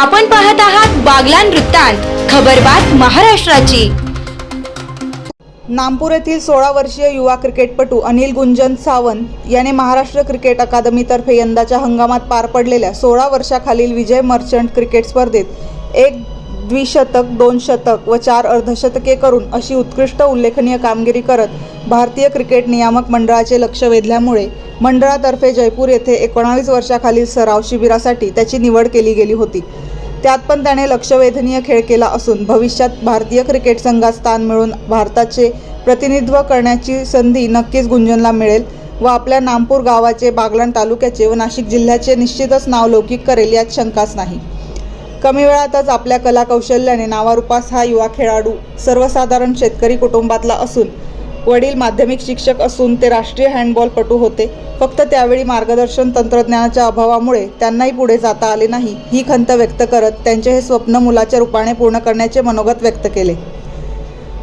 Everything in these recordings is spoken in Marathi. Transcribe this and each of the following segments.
आपण पाहत आहात बागलान वृत्तांत खबरबात महाराष्ट्राची. नामपूर येथील सोळा वर्षीय युवा क्रिकेटपटू अनिल गुंजन सावंत याने महाराष्ट्र क्रिकेट अकादमीतर्फे यंदाच्या हंगामात पार पडलेल्या सोळा वर्षाखालील विजय मर्चंट क्रिकेट स्पर्धेत एक द्विशतक दोन शतक व चार अर्धशतके करून अशी उत्कृष्ट उल्लेखनीय कामगिरी करत भारतीय क्रिकेट नियामक मंडळाचे लक्ष वेधल्यामुळे मंडळातर्फे जयपूर येथे एकोणावीस वर्षाखालील सराव शिबिरासाठी त्याची निवड केली गेली होती. त्यात पण त्याने लक्षवेधनीय खेळ केला असून भविष्यात भारतीय क्रिकेट संघात स्थान मिळून भारताचे प्रतिनिधित्व करण्याची संधी नक्कीच गुंजनला मिळेल व आपल्या नामपूर गावाचे बागलाण तालुक्याचे व नाशिक जिल्ह्याचे निश्चितच नाव लौकिक करेल यात शंकाच नाही. कमी वेळातच आपल्या कलाकौशल्याने नावारूपास हा युवा खेळाडू सर्वसाधारण शेतकरी कुटुंबातला असून वडील माध्यमिक शिक्षक असून ते राष्ट्रीय हँडबॉलपटू होते. फक्त त्यावेळी मार्गदर्शन तंत्रज्ञानाच्या अभावामुळे त्यांनाही पुढे जाता आले नाही ही खंत व्यक्त करत त्यांचे हे स्वप्न मुलाच्या रूपाने पूर्ण करण्याचे मनोगत व्यक्त केले.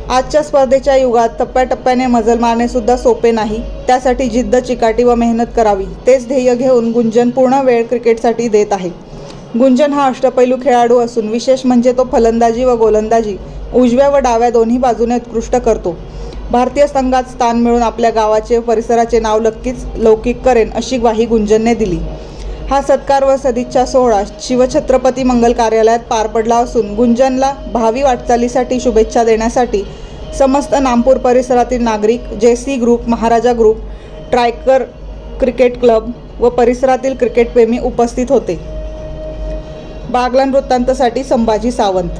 आजच्या स्पर्धेच्या युगात टप्प्याटप्प्याने मजल मारणेसुद्धा सोपे नाही. त्यासाठी जिद्द चिकाटी व मेहनत करावी तेच ध्येय घेऊन गुंजन पूर्ण वेळ क्रिकेटसाठी देत आहे. गुंजन हा अष्टपैलू खेळाडू असून विशेष म्हणजे तो फलंदाजी व गोलंदाजी उजव्या व डाव्या दोन्ही बाजूने उत्कृष्ट करतो. भारतीय संघात स्थान मिळून आपल्या गावाचे परिसराचे नाव नक्कीच लौकिक करेन अशी ग्वाही गुंजनने दिली. हा सत्कार व सदिच्छा सोहळा शिवछत्रपती मंगल कार्यालयात पार पडला असून गुंजनला भावी वाटचालीसाठी शुभेच्छा देण्यासाठी समस्त नामपूर परिसरातील नागरिक J C group Maharaja group ट्रायकर cricket club व परिसरातील क्रिकेटप्रेमी उपस्थित होते. बागलान वृत्तांतसाठी संभाजी सावंत